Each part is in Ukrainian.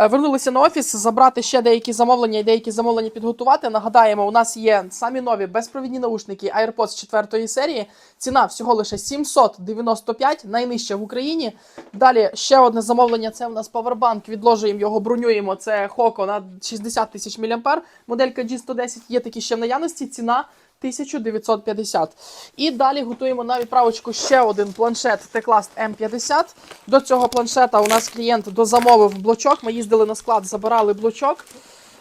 Е, Вернулися на офіс, забрати ще деякі замовлення і деякі замовлення підготувати. Нагадаємо, у нас є самі нові безпровідні наушники AirPods 4 серії. Ціна всього лише 795, найнижча в Україні. Далі ще одне замовлення. Це у нас Powerbank. Відложуємо його, бронюємо. Це Хоко на 60 тисяч мА. Моделька G110 є такі ще в наявності. Ціна 1950. І далі готуємо на відправочку ще один планшет T-Class M50. До цього планшета у нас клієнт дозамовив блочок. Ми їздили на склад, забирали блочок.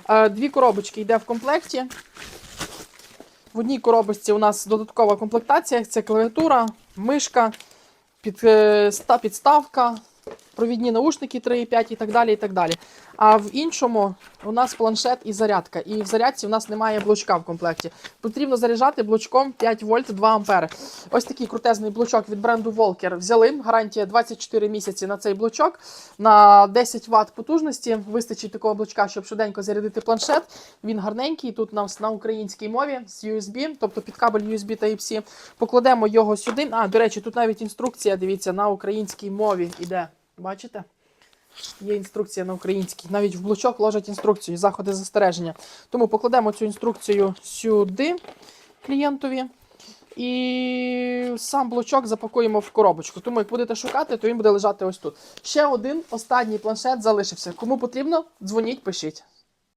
Е, Дві коробочки йде в комплекті. В одній коробочці у нас додаткова комплектація: це клавіатура, мишка, е, підставка, провідні наушники 3,5 і так далі. і так далі. А в іншому у нас планшет і зарядка. І в зарядці у нас немає блочка в комплекті. Потрібно заряджати блочком 5 вольт 2 ампери. Ось такий крутезний блочок від бренду Volker взяли. Гарантія 24 місяці на цей блочок. На 10 Вт потужності вистачить такого блочка, щоб швиденько зарядити планшет. Він гарненький. Тут нас на українській мові з USB, тобто під кабель USB Type-C. Покладемо його сюди. А, до речі, тут навіть інструкція, дивіться, на українській мові іде. Бачите? Є інструкція на українській. Навіть в блочок ложать інструкцію, заходи застереження. Тому покладемо цю інструкцію сюди клієнтові. І сам блочок запакуємо в коробочку. Тому як будете шукати, то він буде лежати ось тут. Ще один останній планшет залишився. Кому потрібно, дзвоніть, пишіть.